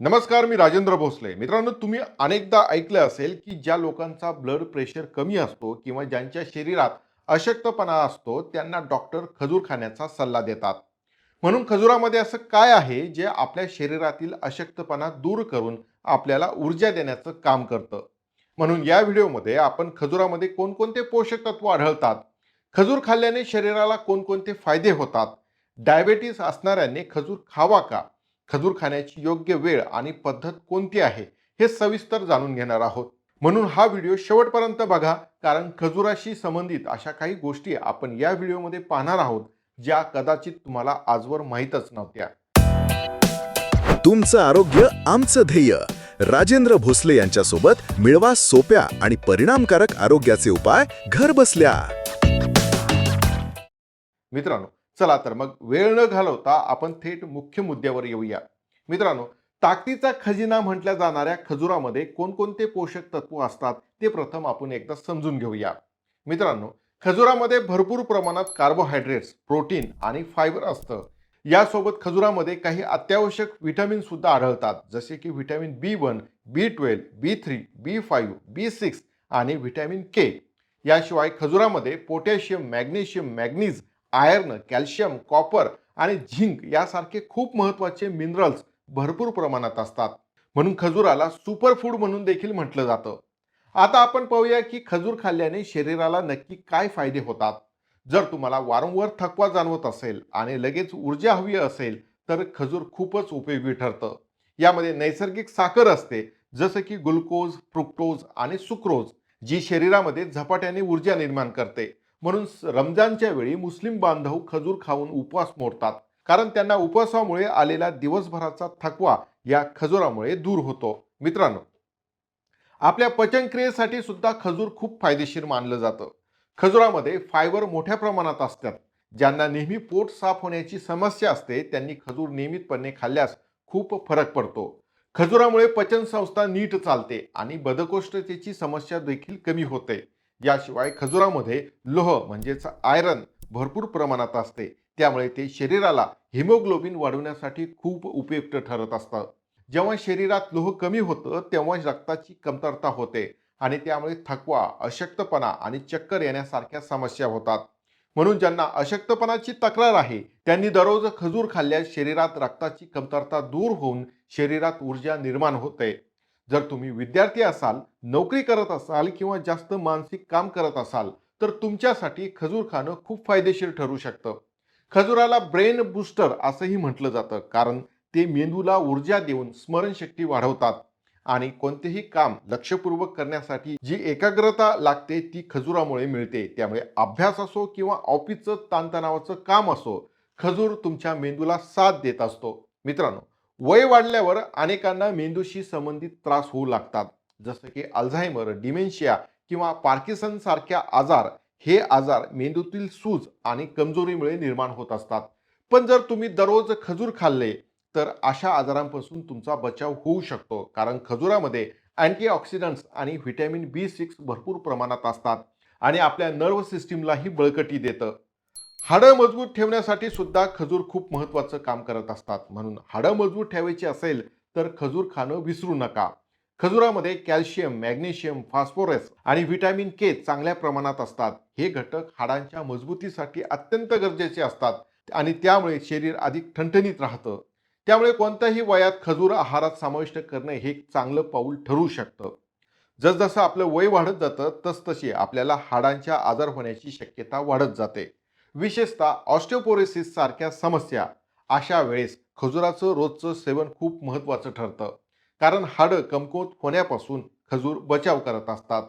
नमस्कार मी राजेंद्र भोसले. मित्रांनो तुम्ही अनेकदा ऐकलं असेल की ज्या लोकांचा ब्लड प्रेशर कमी असतो किंवा ज्यांच्या शरीरात अशक्तपणा असतो त्यांना डॉक्टर खजूर खाण्याचा सल्ला देतात. म्हणून खजुरामध्ये असं काय आहे जे आपल्या शरीरातील अशक्तपणा दूर करून आपल्याला ऊर्जा देण्याचं काम करतं? म्हणून या व्हिडिओमध्ये आपण खजुरामध्ये कोणकोणते पोषक तत्व आढळतात? खजूर खाल्ल्याने शरीराला कोणकोणते फायदे होतात? डायबेटीस असणाऱ्यांनी खजूर खावा का? खजूर खाण्याची योग्य वेळ आणि पद्धत कोणती आहे हे सविस्तर जाणून घेणार आहोत. म्हणून हा व्हिडिओ शेवटपर्यंत बघा कारण खजुराशी संबंधित अशा काही गोष्टी आपण या व्हिडिओमध्ये पाहणार आहोत ज्या कदाचित तुम्हाला आजवर माहीतच नव्हत्या. तुमचं आरोग्य आमचं ध्येय. राजेंद्र भोसले यांच्यासोबत मिळवा सोप्या आणि परिणामकारक आरोग्याचे उपाय घर बसल्या. मित्रांनो चला तर मग वेळ न घालवता आपण थेट मुख्य मुद्द्यावर येऊया. मित्रांनो ताकदीचा खजिना म्हटल्या जाणाऱ्या खजुरामध्ये कोणकोणते पोषक तत्व असतात ते प्रथम आपण एकदा समजून घेऊया. मित्रांनो खजुरामध्ये भरपूर प्रमाणात कार्बोहायड्रेट्स प्रोटीन आणि फायबर असतं. यासोबत खजुरामध्ये काही अत्यावश्यक व्हिटॅमिन सुद्धा आढळतात जसे की vitamin B one B twelve B three B five B six आणि व्हिटॅमिन के याशिवाय खजुरामध्ये potassium magnesium manganese iron calcium copper आणि झिंक यासारखे खूप महत्त्वाचे मिनरल्स भरपूर प्रमाणात असतात. म्हणून खजुराला सुपर फूड म्हणून देखील म्हटलं जातं. आता आपण पाहूया की खजूर खाल्ल्याने शरीराला नक्की काय फायदे होतात. जर तुम्हाला वारंवार थकवा जाणवत असेल आणि लगेच ऊर्जा हवी असेल तर खजूर खूपच उपयोगी ठरतं. यामध्ये नैसर्गिक साखर असते जसं की ग्लुकोज फ्रुक्टोज आणि सुक्रोज जी शरीरामध्ये झपाट्याने ऊर्जा निर्माण करते. म्हणून रमजानच्या वेळी मुस्लिम बांधव खजूर खाऊन उपवास मोडतात. कारण त्यांना उपवासामुळे आलेला दिवसभराचा थकवा या खजुरामुळे दूर होतो. मित्रांनो आपल्या पचनक्रियेसाठी सुद्धा खजूर खूप फायदेशीर मानलं जातं. खजुरामध्ये फायबर मोठ्या प्रमाणात असतात. ज्यांना नेहमी पोट साफ होण्याची समस्या असते त्यांनी खजूर नियमितपणे खाल्ल्यास खूप फरक पडतो. खजुरामुळे पचन संस्था नीट चालते आणि बदकोष्ठतेची समस्या देखील कमी होते. याशिवाय खजुरामध्ये लोह म्हणजेच आयरन भरपूर प्रमाणात असते. त्यामुळे ते शरीराला हिमोग्लोबिन वाढवण्यासाठी खूप उपयुक्त ठरत असतं. जेव्हा शरीरात लोह कमी होतं तेव्हा रक्ताची कमतरता होते आणि त्यामुळे थकवा अशक्तपणा आणि चक्कर येण्यासारख्या समस्या होतात. म्हणून ज्यांना अशक्तपणाची तक्रार आहे त्यांनी दररोज खजूर खाल्ल्यास शरीरात रक्ताची कमतरता दूर होऊन शरीरात ऊर्जा निर्माण होते. जर तुम्ही विद्यार्थी असाल नोकरी करत असाल किंवा जास्त मानसिक काम करत असाल तर तुमच्यासाठी खजूर खाणं खूप फायदेशीर ठरू शकतं. खजुराला ब्रेन बूस्टर असंही म्हटलं जातं कारण ते मेंदूला ऊर्जा देऊन स्मरणशक्ती वाढवतात आणि कोणतेही काम लक्षपूर्वक करण्यासाठी जी एकाग्रता लागते ती खजुरामुळे मिळते. त्यामुळे अभ्यास असो किंवा ऑफिसचं ताणतणावाचं काम असो खजूर तुमच्या मेंदूला साथ देत असतो. मित्रांनो वय वाढल्यावर अनेकांना मेंदूशी संबंधित त्रास होऊ लागतात. जसं की अल्झायमर डिमेन्शिया किंवा पार्किसन सारख्या आजार हे आजार मेंदूतील सूज आणि कमजोरीमुळे निर्माण होत असतात. पण जर तुम्ही दररोज खजूर खाल्ले तर अशा आजारांपासून तुमचा बचाव होऊ शकतो. कारण खजुरामध्ये अँटीऑक्सिडंट्स आणि व्हिटॅमिन बी सिक्स भरपूर प्रमाणात असतात आणि आपल्या नर्व सिस्टीमलाही बळकटी देतं. हाडं मजबूत ठेवण्यासाठी सुद्धा खजूर खूप महत्त्वाचं काम करत असतात. म्हणून हाडं मजबूत ठेवायची असेल तर खजूर खाणं विसरू नका. खजुरामध्ये कॅल्शियम मॅग्नेशियम फॉस्फोरस आणि व्हिटॅमिन के चांगल्या प्रमाणात असतात. हे घटक हाडांच्या मजबूतीसाठी अत्यंत गरजेचे असतात आणि त्यामुळे शरीर अधिक ठणठणीत राहतं. त्यामुळे कोणत्याही वयात खजूर आहारात समाविष्ट करणं हे एक चांगलं पाऊल ठरू शकतं. जसजसं आपलं वय वाढत जातं तसतशी आपल्याला हाडांच्या आजार होण्याची शक्यता वाढत जाते. विशेषतः ऑस्टिओपोरेसिस सारख्या समस्या. अशा वेळेस खजुराचं रोजचं सेवन खूप महत्त्वाचं ठरतं. कारण हाडं कमकुवत होण्यापासून खजूर बचाव करत असतात.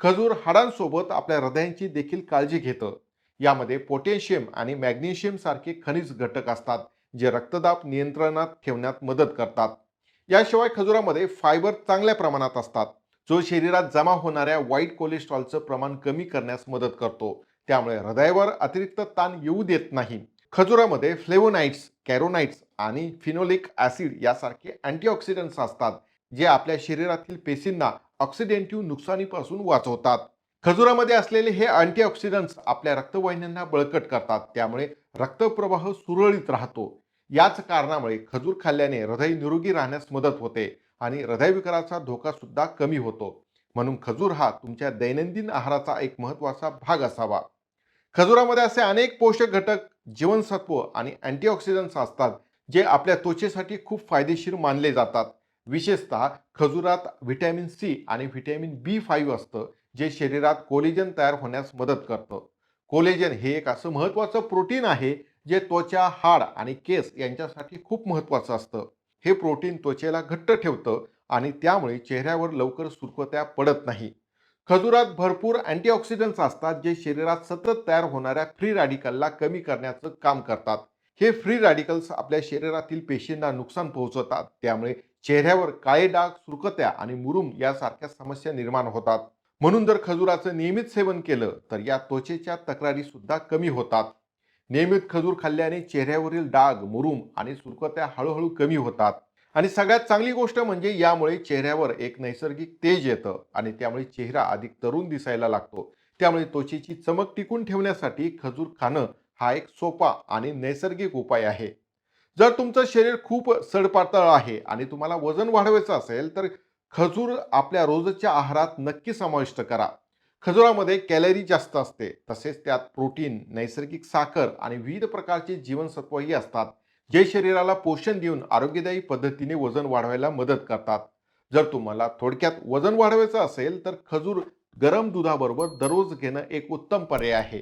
खजूर हाडांसोबत आपल्या हृदयांची देखील काळजी घेतं. यामध्ये पोटॅशियम आणि मॅग्नेशियम सारखे खनिज घटक असतात जे रक्तदाब नियंत्रणात ठेवण्यात मदत करतात. याशिवाय खजुरामध्ये फायबर चांगल्या प्रमाणात असतात जो शरीरात जमा होणाऱ्या वाईट कोलेस्ट्रॉलचं प्रमाण कमी करण्यास मदत करतो. त्यामुळे हृदयावर अतिरिक्त ताण येऊ देत नाही. खजुरामध्ये फ्लेवोनाइट्स कॅरोनाइट्स आणि फिनोलिक ॲसिड यासारखे अँटीऑक्सिडंट्स असतात जे आपल्या शरीरातील पेशींना ऑक्सिडेंटिव्ह नुकसानीपासून वाचवतात. खजुरामध्ये असलेले हे अँटीऑक्सिडंट्स आपल्या रक्तवाहिन्यांना बळकट करतात त्यामुळे रक्तप्रवाह सुरळीत राहतो. याच कारणामुळे खजूर खाल्ल्याने हृदय निरोगी राहण्यास मदत होते आणि हृदयविकाराचा धोका सुद्धा कमी होतो. म्हणून खजूर हा तुमच्या दैनंदिन आहाराचा एक महत्त्वाचा भाग असावा. खजुरामध्ये असे अनेक पोषक घटक जीवनसत्व आणि अँटीऑक्सिडंट्स असतात जे आपल्या त्वचेसाठी खूप फायदेशीर मानले जातात. विशेषतः खजुरात व्हिटॅमिन सी आणि व्हिटॅमिन बी फाईव्ह असतं जे शरीरात कोलेजन तयार होण्यास मदत करतं. कोलेजन हे एक असं महत्त्वाचं प्रोटीन आहे जे त्वचा हाड आणि केस यांच्यासाठी खूप महत्त्वाचं असतं. हे प्रोटीन त्वचेला घट्ट ठेवतं आणि त्यामुळे चेहऱ्यावर लवकर सुरकुत्या पडत नाही. खजुरात भरपूर अँटीऑक्सिडंट्स असतात जे शरीरात सतत तयार होणाऱ्या फ्री रॅडिकलला कमी करण्याचं काम करतात. हे फ्री रॅडिकल्स आपल्या शरीरातील पेशींना नुकसान पोहोचवतात. त्यामुळे चेहऱ्यावर काळे डाग सुरकत्या आणि मुरुम यासारख्या समस्या निर्माण होतात. म्हणून जर खजुराचं नियमित सेवन केलं तर या त्वचेच्या तक्रारी सुद्धा कमी होतात. नियमित खजूर खाल्ल्याने चेहऱ्यावरील डाग मुरुम आणि सुरकत्या हळूहळू कमी होतात. आणि सगळ्यात चांगली गोष्ट म्हणजे यामुळे चेहऱ्यावर एक नैसर्गिक तेज येतं आणि त्यामुळे चेहरा अधिक तरुण दिसायला लागतो. त्यामुळे त्वचेची चमक टिकून ठेवण्यासाठी खजूर खाणं हा एक सोपा आणि नैसर्गिक उपाय आहे. जर तुमचं शरीर खूप सडपातळ आहे आणि तुम्हाला वजन वाढवायचं असेल तर खजूर आपल्या रोजच्या आहारात नक्की समाविष्ट करा. खजुरामध्ये कॅलरी जास्त असते. तसेच त्यात प्रोटीन नैसर्गिक साखर आणि विविध प्रकारचे जीवनसत्वही असतात. जे शरीराला पोषण देऊन आरोग्यदायी पद्धतीने वजन वाढवायला मदत करतात. जर तुम्हाला थोडक्यात वजन वाढवायचं असेल तर खजूर गरम दुधाबरोबर दररोज घेणं एक उत्तम पर्याय आहे.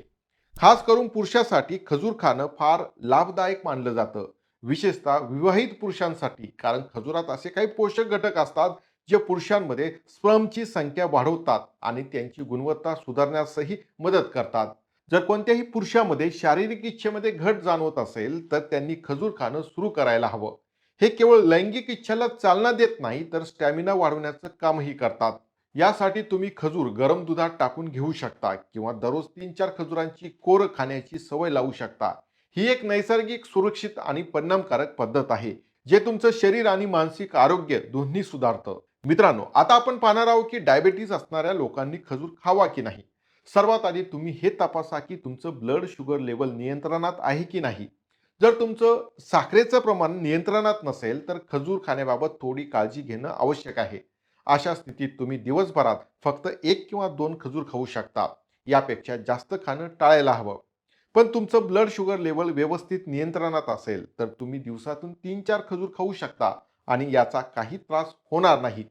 खास करून पुरुषासाठी खजूर खाणं फार लाभदायक मानलं जातं. विशेषतः विवाहित पुरुषांसाठी कारण खजुरात असे काही पोषक घटक असतात जे पुरुषांमध्ये स्पर्मची संख्या वाढवतात आणि त्यांची गुणवत्ता सुधारण्यासही मदत करतात. जर कोणत्याही पुरुषामध्ये शारीरिक इच्छेमध्ये घट जाणवत असेल तर त्यांनी खजूर खाणं सुरू करायला हवं. हे केवळ लैंगिक इच्छेला चालना देत नाही तर स्टॅमिना वाढवण्याचं कामही करतात. यासाठी तुम्ही खजूर गरम दुधात टाकून घेऊ शकता किंवा दररोज तीन चार खजुरांची कोर खाण्याची सवय लावू शकता. ही एक नैसर्गिक सुरक्षित आणि परिणामकारक पद्धत आहे जे तुमचं शरीर आणि मानसिक आरोग्य दोन्ही सुधारतं. मित्रांनो आता आपण पाहणार आहोत की डायबेटीज असणाऱ्या लोकांनी खजूर खावा की नाही. सर्वात आधी तुम्ही हे तपासा की तुमचं ब्लड शुगर लेवल नियंत्रणात आहे की नाही. जर तुमचं साखरेचं प्रमाण नियंत्रणात नसेल तर खजूर खाण्याबाबत थोडी काळजी घेणं आवश्यक आहे. अशा स्थितीत तुम्ही दिवसभरात फक्त एक किंवा दोन खजूर खाऊ शकता. यापेक्षा जास्त खाणं टाळायला हवं. पण तुमचं ब्लड शुगर लेवल व्यवस्थित नियंत्रणात असेल तर तुम्ही दिवसातून तीन चार खजूर खाऊ शकता आणि याचा काही त्रास होणार नाही.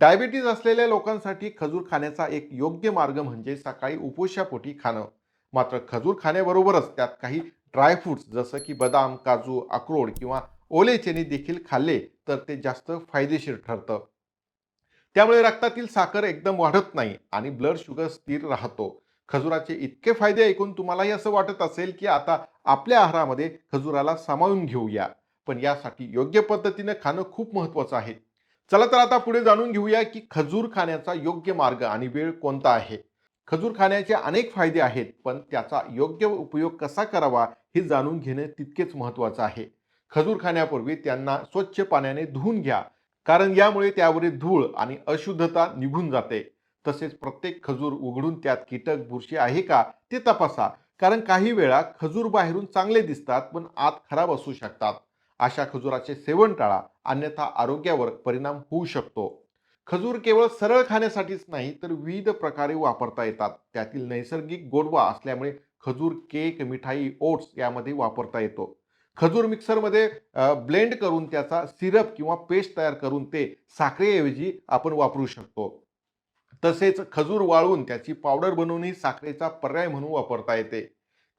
डायबिटीज असलेल्या लोकांसाठी खजूर खाण्याचा एक योग्य मार्ग म्हणजे सकाळी उपोषापोटी खाणं. मात्र खजूर खाण्याबरोबरच त्यात काही ड्रायफ्रुट्स जसं की बदाम काजू अक्रोड किंवा ओले चणे देखील खाल्ले तर ते जास्त फायदेशीर ठरतं. त्यामुळे रक्तातील साखर एकदम वाढत नाही आणि ब्लड शुगर स्थिर राहतो. खजुराचे इतके फायदे ऐकून तुम्हालाही असं वाटत असेल की आता आपल्या आहारामध्ये खजुराला सामावून घेऊया. पण यासाठी योग्य पद्धतीनं खाणं खूप महत्वाचं आहे. चला तर आता पुढे जाणून घेऊया की खजूर खाण्याचा योग्य मार्ग आणि वेळ कोणता आहे. खजूर खाण्याचे अनेक फायदे आहेत पण त्याचा योग्य उपयोग कसा करावा हे जाणून घेणे तितकेच महत्त्वाचं आहे. खजूर खाण्यापूर्वी त्यांना स्वच्छ पाण्याने धुवून घ्या कारण यामुळे त्यावरील धूळ आणि अशुद्धता निघून जाते. तसेच प्रत्येक खजूर उघडून त्यात कीटक बुरशी आहे का ते तपासा कारण काही वेळा खजूर बाहेरून चांगले दिसतात पण आत खराब असू शकतात. अशा खजुराचे सेवन टाळा अन्यथा आरोग्यावर परिणाम होऊ शकतो. खजूर केवळ सरळ खाण्यासाठीच नाही तर विविध प्रकारे वापरता येतात. त्यातील नैसर्गिक गोडवा असल्यामुळे खजूर केक मिठाई ओट्स यामध्ये वापरता येतो. खजूर मिक्सरमध्ये ब्लेंड करून त्याचा सिरप किंवा पेस्ट तयार करून ते साखरेऐवजी आपण वापरू शकतो. तसेच खजूर वाळवून त्याची पावडर बनवूनही साखरेचा पर्याय म्हणून वापरता येते.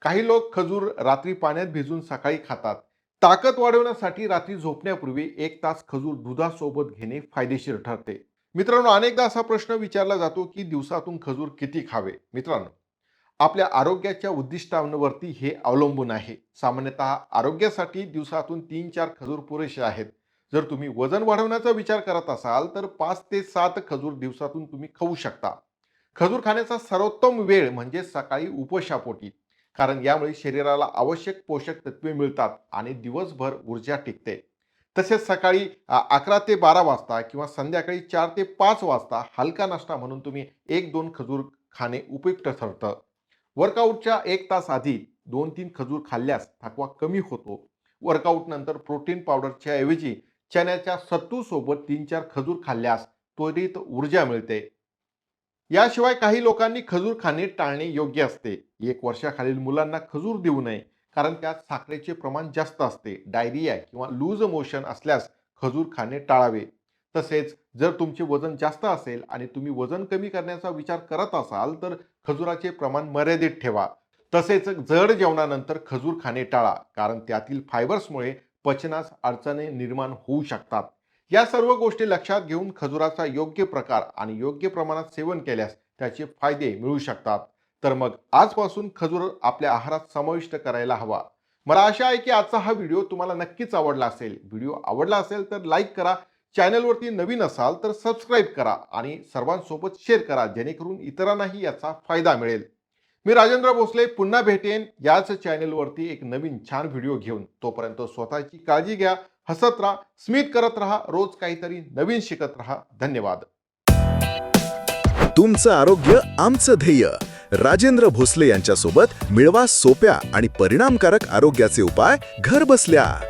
काही लोक खजूर रात्री पाण्यात भिजून सकाळी खातात. ताकद वाढवण्यासाठी रात्री झोपण्यापूर्वी एक तास खजूर दुधासोबत घेणे फायदेशीर ठरते. मित्रांनो अनेकदा असा प्रश्न विचारला जातो की दिवसातून खजूर किती खावे? मित्रांनो आपल्या आरोग्याच्या उद्दिष्टांवरती हे अवलंबून आहे. सामान्यतः आरोग्यासाठी दिवसातून तीन चार खजूर पुरेसे आहेत. जर तुम्ही वजन वाढवण्याचा विचार करत असाल तर पाच ते सात खजूर दिवसातून तुम्ही खाऊ शकता. खजूर खाण्याचा सर्वोत्तम वेळ म्हणजे सकाळी उपशापोटी कारण यामुळे शरीराला आवश्यक पोषक तत्वे मिळतात आणि दिवसभर ऊर्जा टिकते. तसेच सकाळी अकरा ते बारा वाजता किंवा संध्याकाळी चार ते पाच वाजता हलका नाश्ता म्हणून तुम्ही एक दोन खजूर खाणे उपयुक्त ठरतं. वर्कआउटच्या एक तास आधी दोन तीन खजूर खाल्ल्यास थकवा कमी होतो. वर्कआउट नंतर प्रोटीन पावडरच्या ऐवजी चण्याच्या सत्तूसोबत तीन चार खजूर खाल्ल्यास त्वरित ऊर्जा मिळते. याशिवाय काही लोकांनी खजूर खाणे टाळणे योग्य असते. एक वर्षाखालील मुलांना खजूर देऊ नये कारण त्यात साखरेचे प्रमाण जास्त असते. डायरिया किंवा लूज मोशन असल्यास खजूर खाणे टाळावे. तसेच जर तुमचे वजन जास्त असेल आणि तुम्ही वजन कमी करण्याचा विचार करत असाल तर खजुराचे प्रमाण मर्यादित ठेवा. तसेच जड जेवणानंतर खजूर खाणे टाळा कारण त्यातील फायबर्समुळे पचनास अडचणी निर्माण होऊ शकतात. या सर्व गोष्टी लक्षात घेऊन खजुराचा योग्य प्रकार आणि योग्य प्रमाणात सेवन केल्यास त्याचे फायदे मिळू शकतात. तर मग आजपासून खजूर आपल्या आहारात समाविष्ट करायला हवा. मला आशा आहे की आजचा हा व्हिडिओ तुम्हाला नक्कीच आवडला असेल. व्हिडिओ आवडला असेल तर लाईक करा चॅनलवरती नवीन असाल तर सबस्क्राईब करा आणि सर्वांसोबत शेअर करा जेणेकरून इतरांनाही याचा फायदा मिळेल. मी राजेंद्र भोसले पुन्हा भेटेन याच चॅनलवरती एक नवीन छान व्हिडिओ घेऊन. तोपर्यंत स्वतःची काळजी घ्या हसत राहा स्मित करत राहा रोज काहीतरी नवीन शिकत राहा. धन्यवाद. तुमचं आरोग्य आमचं ध्येय. राजेंद्र भोसले यांच्यासोबत मिळवा सोप्या आणि परिणामकारक आरोग्याचे उपाय. घर बसल्या.